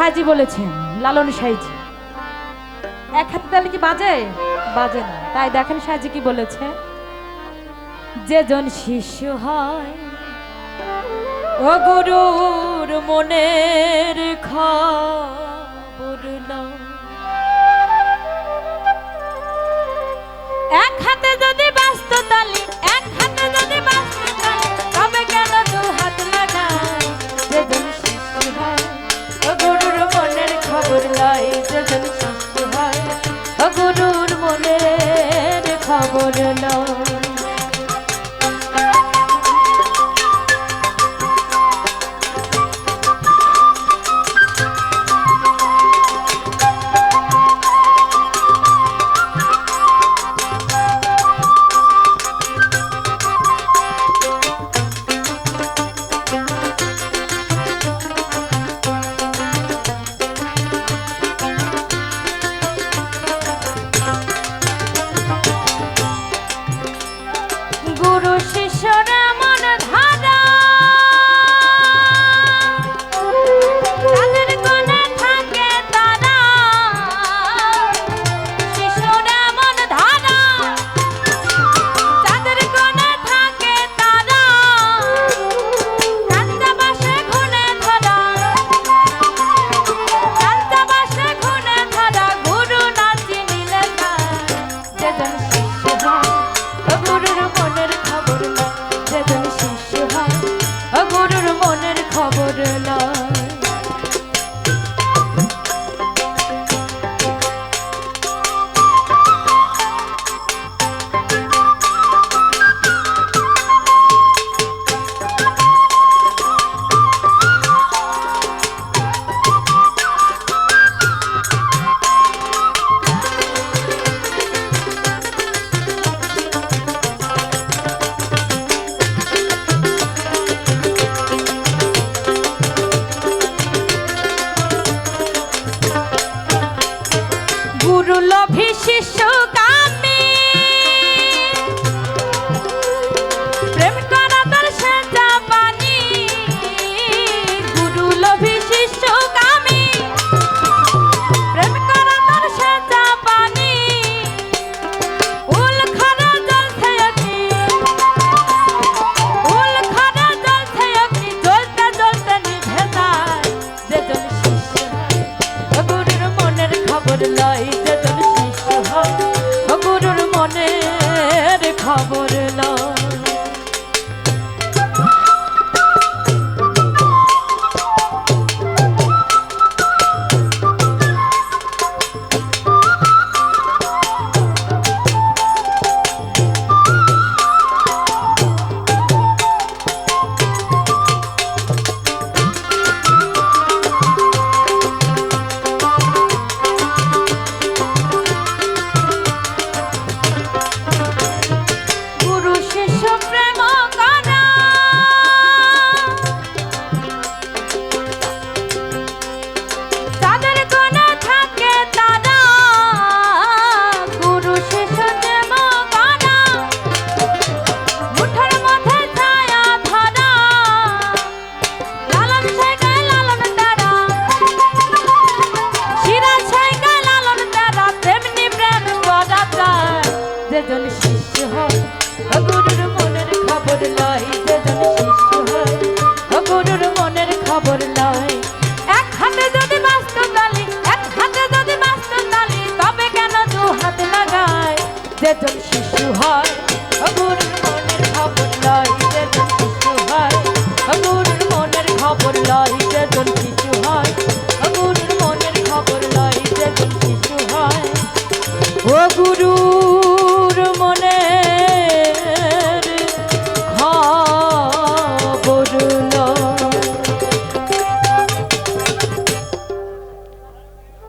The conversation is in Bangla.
সাজি বলেছেন, লালন সাইজি এক হাতে তাহলে কি বাজে? বাজে না। তাই দেখেন সাজি কি বলেছে। যেজন শিষ্য হয়, ও গুরুর মনের খবর খবর লো Bye. লাই যেজন শিশু হয়। গুরুর মনের খবর লয় খবর লয় যেজন কিছু